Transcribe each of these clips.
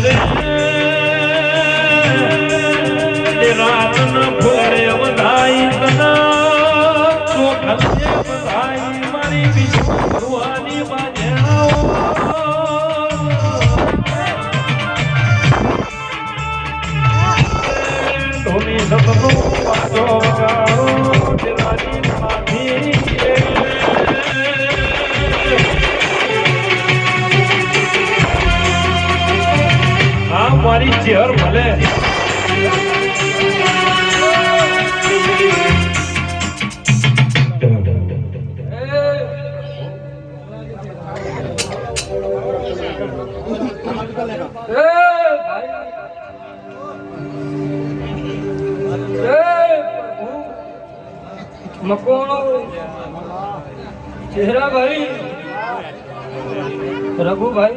રે. એ રાતના મારી ચેહર ભલે. મકોણો ચહેરા ભાઈ. રઘુભાઈ.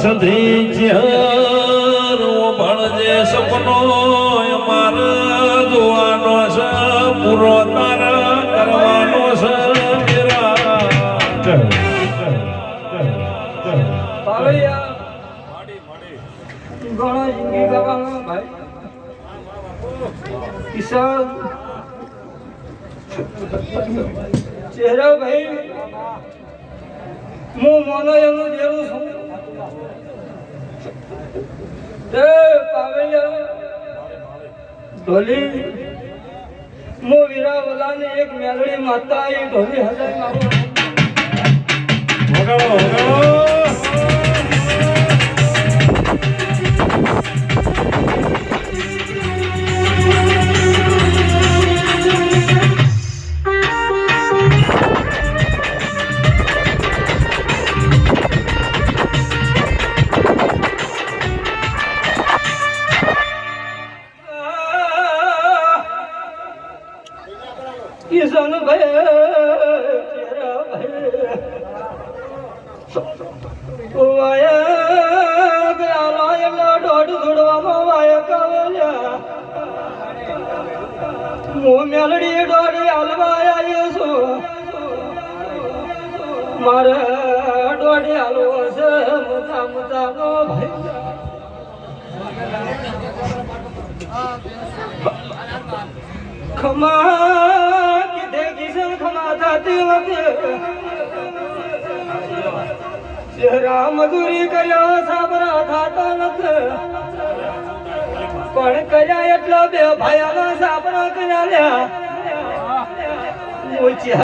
ઓસધી ચેહર ભણજે સપનો મારા જોવાનો છે પૂરો તારા કરવાનો છે કિસાન ચહેરા ભાઈ, હું મોનો એનું જેવું છું. તે પાવડિયા ઢોલી હું વીરાવલાની એક મેલડી માતા એ ઢોલી હજાર મારું કિશન ભાઈ ભાઈ લાયલા દોઢ છોડવામાં વાયા કાવલ્યા. હું મેલડી દોડી હાલવા આવ્યો છું. મારે દોડી હાલવો છે મજા મજાનો ભાઈ ખમા કીધે કિશન ખમા થતી વખતે ચહેરા મજૂરી કર્યા સાબરા થાતા નથી પણ કર્યા એટલા બે ભાયાના સાબરા કર્યા લ્યા હું